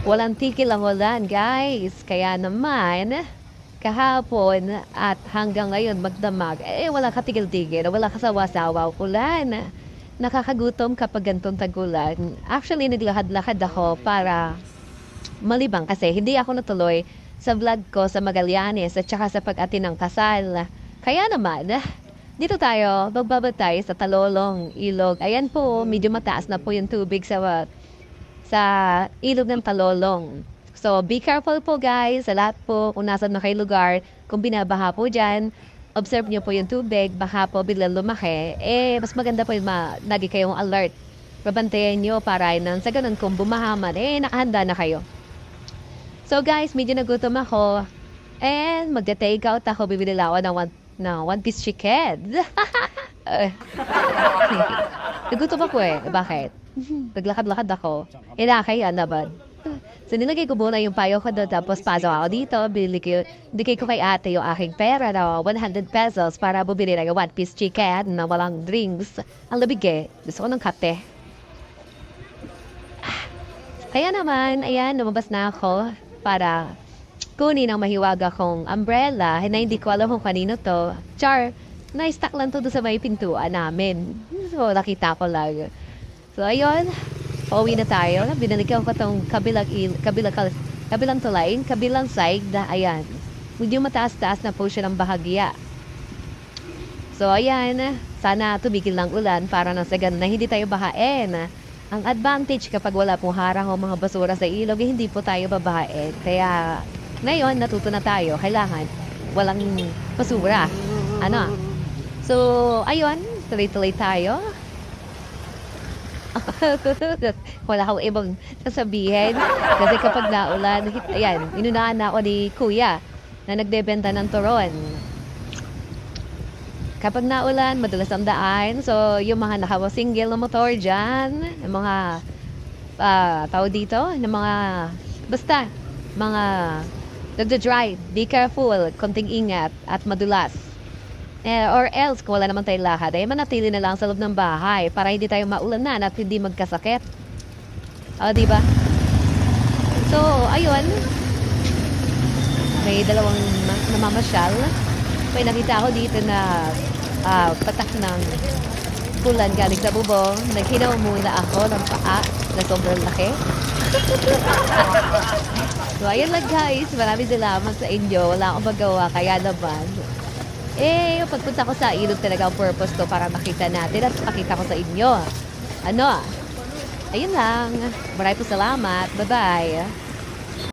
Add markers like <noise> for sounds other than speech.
Walang tigil ang ulan, guys. Kaya naman, kahapon at hanggang ngayon magdamag, eh wala katigil-tigil, wala kasawa-sawa ulan. Nakakagutom kapag gantong tagulan. Actually, naglakad-lakad ako para malibang kasi hindi ako natuloy sa vlog ko sa Magallanes at saka sa pag-atin ng kasal. Kaya naman, dito tayo, magbabad sa Talolong Ilog. Ayan po, medyo mataas na po yung tubig sa sa ilog ng Talolong. So, be careful po guys sa lahat po kung nasan na kayo lugar. Kung binabaha po dyan, observe nyo po yung tubig, baka po biglang lumaki. Eh, mas maganda po yung ma- lagi kayong alert. Babantayan nyo para nang sa ganun kung bumahaman, eh, nakahanda na kayo. So guys, medyo nagutom ako. And magte-take out ako, bibili lang ng one, ng one piece chicken. <laughs> Eh, nagutom ako eh. Bakit? Naglakad-lakad ako. Eh, nakakaya naman. So, nilagay ko muna yung payo ko doon, tapos pasok ako dito, bili ko, bigay ko kay ate yung aking pera na 100 pesos para bumili ng one piece chicken na walang drinks. Ang labig eh. Gusto ko ng kape. Kaya naman, ayan, lumabas na ako para kunin ang mahiwaga kong umbrella na hindi ko alam kung kanino to. Char, na-stack lang to sa may pintuan namin. So, nakita ko lang. So, ayun, pauwi na tayo. Binalikan ko tong kabilang, il, kabilang, kabilang tulay, kabilang side na, ayan, medyo mataas-taas na po siya ng bahagya. So, ayan, sana tumigil ng ulan para nang sa na hindi tayo bahain. Ang advantage kapag wala pong harang o mga basura sa ilog, eh, hindi po tayo babahain. Kaya, ngayon, natuto na tayo. Kailangan walang basura. Ano? So, ayun, tuloy-tuloy tayo. <laughs> Wala akong ibang sasabihin. Kasi kapag naulan, ayan, inunahan na ako ni Kuya na nagbebenta ng turon. Kapag naulan, madalas ang daan. So, yung mga nakawa-single na motor dyan, yung mga ah, tao dito, yung mga, basta, mga nagda-drive, be careful, konting ingat, at madulas. Eh, or else, kung wala naman tayong lakad, ay manatili na lang sa loob ng bahay para hindi tayo maulanan at hindi magkasakit. O, di ba? So, ayun. May dalawang ma- namamasyal. May nakita ako dito na ah, patak ng bulan galing sa bubong. Naghinaw muna ako ng paa na sobrang laki. <laughs> so, ayun lang guys. Maraming salamat sa inyo. Wala akong magawa. Kaya naman, eh, pagpunta ko sa ilog talaga ang purpose ko para makita natin at pakita ko sa inyo. Ano? Ayun lang. Maraming po salamat. Bye-bye.